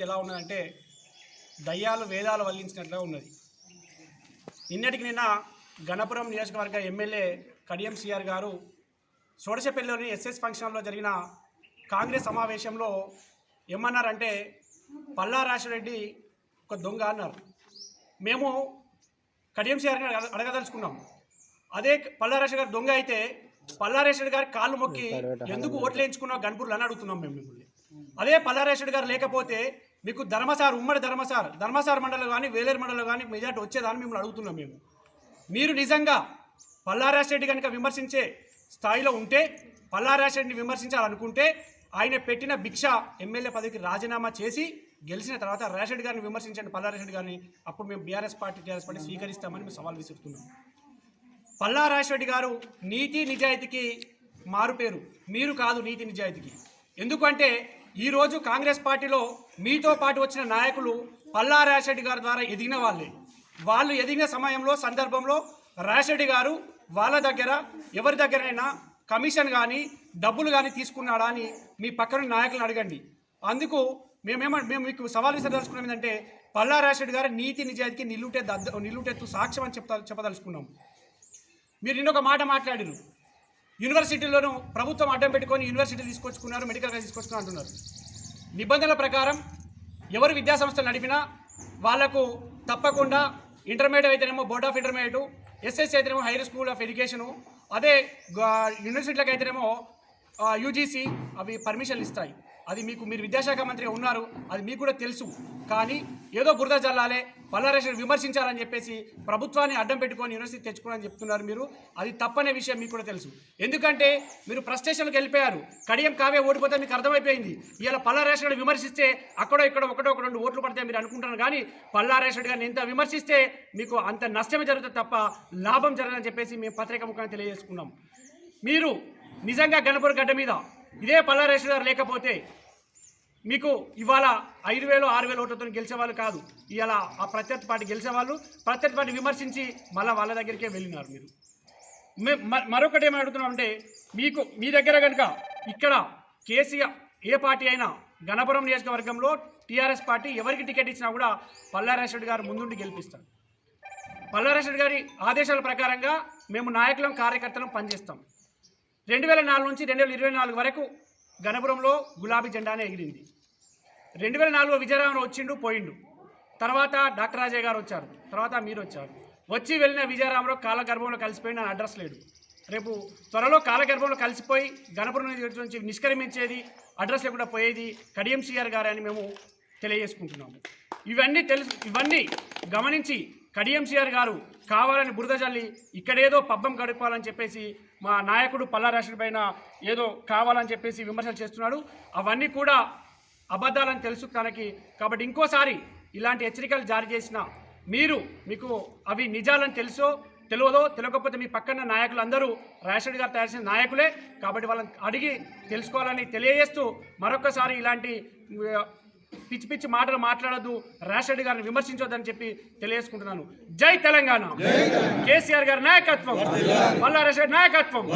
పరిస్థితి ఎలా ఉన్నదంటే దయ్యాలు వేదాలు వల్లించినట్లుగా ఉన్నది. నిన్నటికి నిన్న గణపురం నియోజకవర్గ ఎమ్మెల్యే కడియం సిఆర్ గారు షోడశపల్లిలోని ఎస్ఎస్ ఫంక్షన్ హాల్లో జరిగిన కాంగ్రెస్ సమావేశంలో ఏమన్నారంటే పల్లా రాజరెడ్డి ఒక దొంగ అన్నారు. మేము కడియం సిఆర్ గారు అడగ- అడగదలుచుకున్నాం. అదే పల్లారేశ్వర గారు దొంగ అయితే పల్లారేశ్వర గారి కాళ్ళు మొక్కి ఎందుకు ఓట్లు వేయించుకున్నావు గణపూర్లు అని అడుగుతున్నాం మేము మిమ్మల్ని. అదే పల్లారేశ్వర గారు లేకపోతే మీకు ధర్మసార్ ఉమ్మడి ధర్మసార్ ధర్మసార్ మండలం కానీ వేలేరు మండలం కానీ మెజార్టీ వచ్చేదాన్ని మిమ్మల్ని అడుగుతున్నాం మేము. మీరు నిజంగా పల్లారాశెడ్డి కనుక విమర్శించే స్థాయిలో ఉంటే పల్లారాశెడ్డిని విమర్శించాలనుకుంటే ఆయన పెట్టిన భిక్ష ఎమ్మెల్యే పదవికి రాజీనామా చేసి గెలిచిన తర్వాత రాజశెడ్డి గారిని విమర్శించండి పల్లారాశెడ్డి గారిని అప్పుడు మేము బీఆర్ఎస్ పార్టీ టీఆర్ఎస్ పార్టీ స్వీకరిస్తామని మేము సవాల్ విసురుతున్నాం. పల్లా గారు నీతి నిజాయితీకి మారుపేరు మీరు కాదు నీతి నిజాయితీకి. ఎందుకంటే ఈరోజు కాంగ్రెస్ పార్టీలో మీతో పాటు వచ్చిన నాయకులు పల్లా రాజశెడ్డి గారి ద్వారా ఎదిగిన వాళ్ళే. వాళ్ళు ఎదిగిన సమయంలో సందర్భంలో రాజశెడ్డి గారు వాళ్ళ దగ్గర ఎవరి దగ్గరైనా కమిషన్ కానీ డబ్బులు కానీ తీసుకున్నాడా అని మీ పక్కన నాయకులను అడగండి. అందుకు మేమేమ మేము మీకు సవాల్ విసరదలుచుకున్నాం ఏంటంటే పల్లా రాజశెడ్డి గారు నీతి నిజాయితీకి నిలుటే దద్ద నిలుటెత్తు సాక్ష్యం అని చెప్తా చెప్పదలుచుకున్నాం. మీరు నిన్నొక మాట మాట్లాడారు. యూనివర్సిటీలోనూ ప్రభుత్వం అడ్డం పెట్టుకొని యూనివర్సిటీ తీసుకొచ్చుకున్నారు మెడికల్ కాలేజ్ తీసుకొచ్చుకున్నారు అంటున్నారు. నిబంధనల ప్రకారం ఎవరు విద్యాసంస్థలు నడిపినా వాళ్ళకు తప్పకుండా ఇంటర్మీడియట్ అయితేనేమో బోర్డ్ ఆఫ్ ఇంటర్మీడియట్ ఎస్ఎస్సి అయితేనేమో హైయర్ స్కూల్ ఆఫ్ ఎడ్యుకేషను అదే యూనివర్సిటీలకు అయితేనేమో యూజీసీ అవి పర్మిషన్లు ఇస్తాయి. అది మీకు మీరు విద్యాశాఖ మంత్రిగా ఉన్నారు అది మీకు కూడా తెలుసు. కానీ ఏదో బురద జల్లాలే పల్లారేశ్వరి విమర్శించాలని చెప్పేసి ప్రభుత్వాన్ని అడ్డం పెట్టుకొని యూనివర్సిటీ తెచ్చుకోవాలని చెప్తున్నారు మీరు. అది తప్పనే విషయం మీకు కూడా తెలుసు. ఎందుకంటే మీరు ప్రస్టేషన్కి వెళ్ళిపోయారు. కడియం కావే ఓడిపోతే మీకు అర్థమైపోయింది. ఇలా పల్లారేశ్వరుడు విమర్శిస్తే అక్కడో ఇక్కడ ఒకటో ఒక రెండు ఓట్లు పడితే మీరు అనుకుంటున్నారు. కానీ పల్లారేశ్వరుడు గారిని ఎంత విమర్శిస్తే మీకు అంత నష్టమే జరుగుతుంది తప్ప లాభం జరగదని చెప్పేసి మేము పత్రిక ముఖాన్ని తెలియజేసుకున్నాం. మీరు నిజంగా గణపూర్ గడ్డ మీద ఇదే పల్లారేశ్వర గారు లేకపోతే మీకు ఇవాళ ఐదు వేలు ఆరు వేలు ఓట్లతో గెలిచేవాళ్ళు కాదు. ఇవాళ ఆ ప్రత్యర్థి పార్టీ గెలిచేవాళ్ళు ప్రత్యర్థి పార్టీ విమర్శించి మళ్ళీ వాళ్ళ దగ్గరికే వెళ్ళినారు మీరు. మే- మరొకటి ఏమని అడుగుతున్నామంటే మీకు మీ దగ్గర కనుక ఇక్కడ కేసీఆర్ ఏ పార్టీ అయినా గణపురం నియోజకవర్గంలో టీఆర్ఎస్ పార్టీ ఎవరికి టికెట్ ఇచ్చినా కూడా పల్లారేశ్వరి గారు ముందుండి గెలిపిస్తారు. పల్లారేశ్వరి గారి ఆదేశాల ప్రకారంగా మేము నాయకులం కార్యకర్తలం పనిచేస్తాం. రెండు వేల నాలుగు నుంచి రెండు వేల ఇరవై నాలుగు వరకు గణపురంలో గులాబీ జెండానే ఎగిరింది. రెండు వేల నాలుగులో విజయరామన్ వచ్చిండు పోయిండు. తర్వాత డాక్టర్ రాజయ్య గారు వచ్చారు. తర్వాత మీరు వచ్చారు. వచ్చి వెళ్ళిన విజయరామరావు కాలగర్భంలో కలిసిపోయిన నా అడ్రస్ లేడు రేపు త్వరలో కాలగర్భంలో కలిసిపోయి గణపురం నుంచి నిష్క్రమించేది అడ్రస్ లేకుండా పోయేది కడియం సిఆర్ గారు అని మేము తెలియజేసుకుంటున్నాము. ఇవన్నీ తెలుసు ఇవన్నీ గమనించి కడియంసీఆర్ గారు కావాలని బురద చల్లి ఇక్కడేదో పబ్బం గడపాలని చెప్పేసి మా నాయకుడు పల్లారాష్ట్ర పైన ఏదో కావాలని చెప్పేసి విమర్శలు చేస్తున్నాడు. అవన్నీ కూడా అబద్ధాలని తెలుసు తనకి. కాబట్టి ఇంకోసారి ఇలాంటి హెచ్చరికలు జారీ చేసిన మీరు మీకు అవి నిజాలని తెలుసో తెలియదో తెలియకపోతే మీ పక్కన నాయకులు అందరూ రాజశేఖర్ గారు తయారు చేసిన నాయకులే. కాబట్టి వాళ్ళని అడిగి తెలుసుకోవాలని తెలియజేస్తూ మరొకసారి ఇలాంటి పిచ్చి పిచ్చి మాటలు మాట్లాడొద్దు. రాజశేఖర్ గారిని విమర్శించొద్దని చెప్పి తెలియజేసుకుంటున్నాను. జై తెలంగాణ. కేసీఆర్ గారి నాయకత్వం. మల్లారాజశేఖర్ నాయకత్వం.